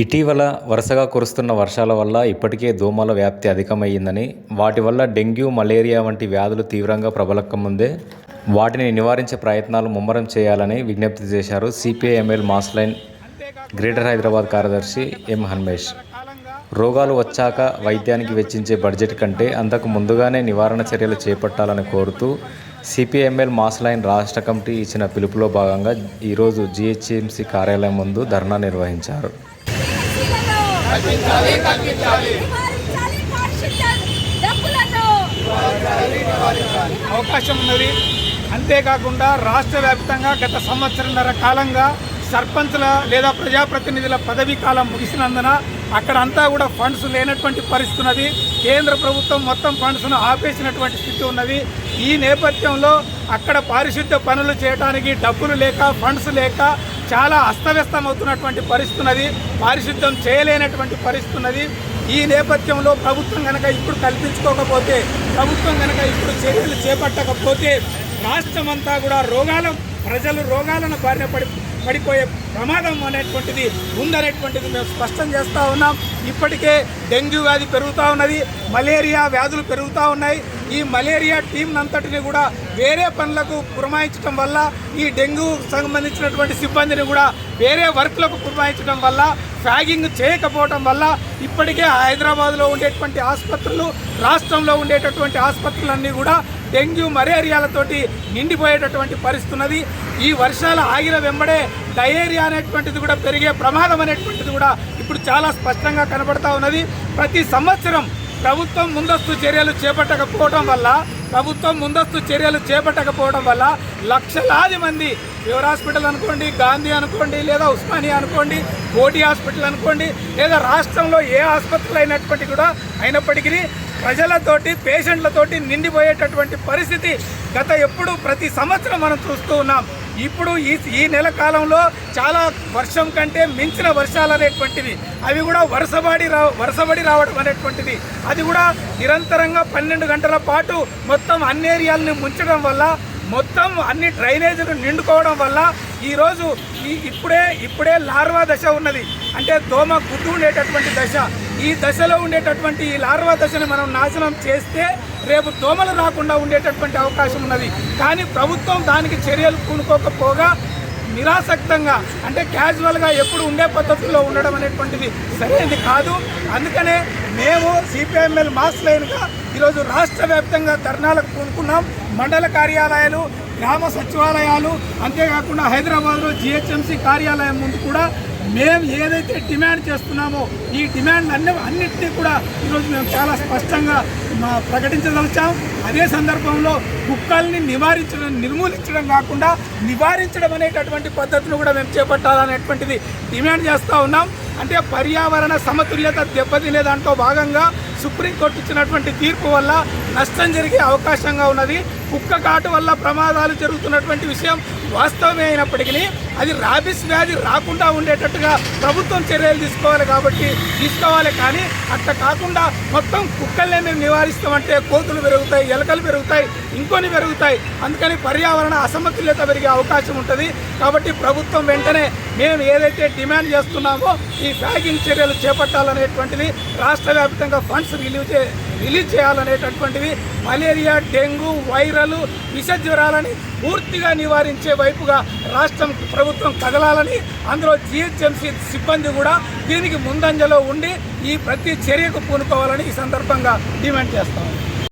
ఇటీవల వరుసగా కురుస్తున్న వర్షాల వల్ల ఇప్పటికే దోమల వ్యాప్తి అధికమయ్యిందని వాటి వల్ల డెంగ్యూ మలేరియా వంటి వ్యాధులు తీవ్రంగా ప్రబలకముందే వాటిని నివారించే ప్రయత్నాలు ముమ్మరం చేయాలని విజ్ఞప్తి చేశారు CPIML mass line greater Hyderabad కార్యదర్శి ఎం హన్మేష్. రోగాలు వచ్చాక వైద్యానికి వెచ్చించే బడ్జెట్ కంటే అంతకు ముందుగానే నివారణ చర్యలు చేపట్టాలని కోరుతూ సిపిఎంఎల్ మాస్ లైన్ రాష్ట్ర కమిటీ ఇచ్చిన పిలుపులో భాగంగా ఈరోజు జిహెచ్ఎంసీ కార్యాలయం ముందు ధర్నా నిర్వహించారు. కల్పించాలి కల్పించాలి. అవకాశం ఉన్నది. అంతేకాకుండా రాష్ట్ర వ్యాప్తంగా గత సంవత్సరంన్నర కాలంగా సర్పంచ్ల లేదా ప్రజాప్రతినిధుల పదవీ కాలం ముగిసినందున అక్కడంతా కూడా ఫండ్స్ లేనటువంటి పరిస్థితి ఉన్నది. కేంద్ర ప్రభుత్వం మొత్తం ఫండ్స్ను ఆపేసినటువంటి స్థితి ఉన్నది. ఈ నేపథ్యంలో అక్కడ పారిశుద్ధ్య పనులు చేయడానికి డబ్బులు లేక ఫండ్స్ లేక చాలా అస్తవ్యస్తమవుతున్నటువంటి పరిస్థితున్నది పారిశుద్ధ్యం చేయలేనటువంటి పరిస్థితున్నది. ఈ నేపథ్యంలో ప్రభుత్వం కనుక ఇప్పుడు కల్పించుకోకపోతే ప్రభుత్వం కనుక ఇప్పుడు చర్యలు చేపట్టకపోతే రాష్ట్రమంతా కూడా రోగాల ప్రజలు రోగాలను బారిన పడి పడిపోయే ప్రమాదం అనేటువంటిది ఉందనేటువంటిది మేము స్పష్టం చేస్తూ ఉన్నాం. ఇప్పటికే డెంగ్యూ వ్యాధి పెరుగుతూ ఉన్నది మలేరియా వ్యాధులు పెరుగుతూ ఉన్నాయి. ఈ మలేరియా టీంనంతటిని కూడా వేరే పనులకు పురమాయించడం వల్ల ఈ డెంగ్యూ సంబంధించినటువంటి సిబ్బందిని కూడా వేరే వర్క్లకు పురమాయించడం వల్ల ఫ్యాగింగ్ చేయకపోవటం వల్ల ఇప్పటికే హైదరాబాద్లో ఉండేటువంటి ఆసుపత్రులు రాష్ట్రంలో ఉండేటటువంటి ఆసుపత్రులన్నీ కూడా డెంగ్యూ మలేరియాలతోటి నిండిపోయేటటువంటి పరిస్థితి ఉన్నది. ఈ వర్షాలు ఆగిన వెంబడే డయేరియా అనేటువంటిది కూడా పెరిగే ప్రమాదం అనేటువంటిది కూడా ఇప్పుడు చాలా స్పష్టంగా కనబడతా ఉన్నది. ప్రతి సంవత్సరం ప్రభుత్వం ముందస్తు చర్యలు చేపట్టకపోవడం వల్ల ప్రభుత్వం ముందస్తు చర్యలు చేపట్టకపోవడం వల్ల లక్షలాది మంది యువర్ హాస్పిటల్ అనుకోండి గాంధీ అనుకోండి లేదా ఉస్మానియా అనుకోండి కోటి హాస్పిటల్ అనుకోండి లేదా రాష్ట్రంలో ఏ ఆసుపత్రులు అయినటువంటి కూడా అయినప్పటికీ ప్రజలతోటి పేషెంట్లతోటి నిండిపోయేటటువంటి పరిస్థితి గత ఎప్పుడు ప్రతి సంవత్సరం మనం చూస్తూ ఉన్నాం. ఇప్పుడు ఈ ఈ నెల కాలంలో చాలా వర్షం కంటే మించిన వర్షాలు అనేటువంటివి అవి కూడా వరుసబడి రా వరుసబడి రావడం అనేటువంటిది. అది కూడా నిరంతరంగా పన్నెండు గంటల పాటు మొత్తం అన్ని ఏరియాలని ముంచడం వల్ల మొత్తం అన్ని డ్రైనేజీలు నిండుకోవడం వల్ల ఈరోజు ఈ ఇప్పుడే ఇప్పుడే లార్వా దశ ఉన్నది. అంటే దోమ గుడ్డు ఉండేటటువంటి దశ. ఈ దశలో ఉండేటటువంటి ఈ లార్వా దశని మనం నాశనం చేస్తే రేపు దోమలు రాకుండా ఉండేటటువంటి అవకాశం ఉన్నది. కానీ ప్రభుత్వం దానికి చర్యలు పూనుకోకపోగా నిరాసక్తంగా అంటే క్యాజువల్గా ఎప్పుడు ఉండే పద్ధతుల్లో ఉండడం అనేటువంటిది సరైనది కాదు. అందుకనే మేము సిపిఎంఎల్ మాస్ లైన్గా ఈరోజు రాష్ట్ర వ్యాప్తంగా ధర్నాలకు పూనుకున్నాం. మండల కార్యాలయాలు గ్రామ సచివాలయాలు అంతేకాకుండా హైదరాబాద్లో జిహెచ్ఎంసీ కార్యాలయం ముందు కూడా మేము ఏదైతే డిమాండ్ చేస్తున్నామో ఈ డిమాండ్ అన్ని అన్నింటినీ కూడా ఈరోజు మేము చాలా స్పష్టంగా మా ప్రకటించదలిచాం. అదే సందర్భంలో కుక్కల్ని నివారించడం నిర్మూలించడం కాకుండా నివారించడం అనేటటువంటి పద్ధతిని కూడా మేము చేపట్టాలనేటువంటిది డిమాండ్ చేస్తూ ఉన్నాం. అంటే పర్యావరణ సమతుల్యత దెబ్బతినే దాంట్లో భాగంగా సుప్రీంకోర్టు ఇచ్చినటువంటి తీర్పు వల్ల నష్టం జరిగే అవకాశంగా ఉన్నది. కుక్క కాటు వల్ల ప్రమాదాలు జరుగుతున్నటువంటి విషయం వాస్తవమే అయినప్పటికీ అది రాబిస్ వ్యాధి రాకుండా ఉండేటట్టుగా ప్రభుత్వం చర్యలు తీసుకోవాలి కాబట్టి తీసుకోవాలి కానీ అట్లా కాకుండా మొత్తం కుక్కల్నే మేము నివారిస్తామంటే కోతులు పెరుగుతాయి ఎలకలు పెరుగుతాయి ఇంకొని పెరుగుతాయి. అందుకని పర్యావరణ అసమతుల్యత పెరిగే అవకాశం ఉంటుంది. కాబట్టి ప్రభుత్వం వెంటనే మేము ఏదైతే డిమాండ్ చేస్తున్నామో ఈ ఫ్యాగింగ్ చర్యలు చేపట్టాలనేటువంటిది రాష్ట్ర వ్యాప్తంగా ఫండ్స్ రిలీవ్ చే రిలీజ్ చేయాలనేటటువంటివి మలేరియా డెంగ్యూ వైరల్ విష జ్వరాలని పూర్తిగా నివారించే వైపుగా రాష్ట్రం ప్రభుత్వం కదలాలని అందులో జిహెచ్ఎంసీ సిబ్బంది కూడా దీనికి ముందంజలో ఉండి ఈ ప్రతి చర్యకు పూనుకోవాలని ఈ సందర్భంగా డిమాండ్ చేస్తాము